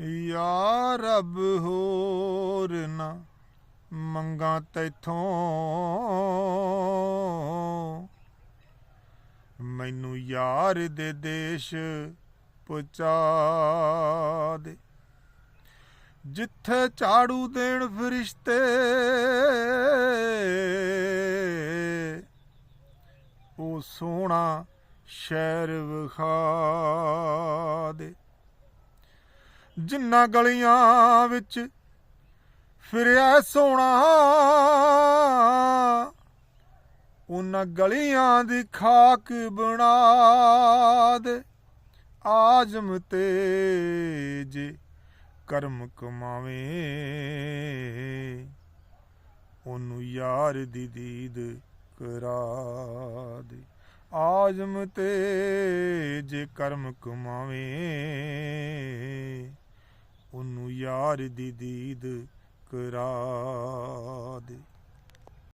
ਯਾ ਰੱਬ ਹੋਰ ਨਾ ਮੰਗਾ ਤੈਥੋਂ। ਮੈਨੂੰ ਯਾਰ ਦੇ ਦੇਸ਼ ਪਹੁੰਚਾ ਦੇ। ਜਿੱਥੇ ਝਾੜੂ ਦੇਣ ਫਰਿਸ਼ਤੇ, ਉਹ ਸੋਹਣਾ ਸ਼ਹਿਰ ਵਿਖਾ ਦੇ। ਜਿੰਨਾ ਗਲੀਆਂ ਵਿੱਚ ਫਿਰਿਆ ਸੋਹਣਾ, ਉਹਨਾਂ ਗਲੀਆਂ ਦੀ ਖਾਕ ਬਣਾ ਦੇ। ਆਜਮ ਤੇ ਜੇ ਕਰਮ ਕਮਾਵੇ। ਉਹਨੂੰ ਯਾਰ ਦੀ ਦੀਦ ਕਰਾ ਦੇ। ਆਜਮ ਤੇ ਜੇ ਕਰਮ ਕਮਾਵੇ। ਯਾਰ ਦੀ ਦੀਦ ਕਰਾ।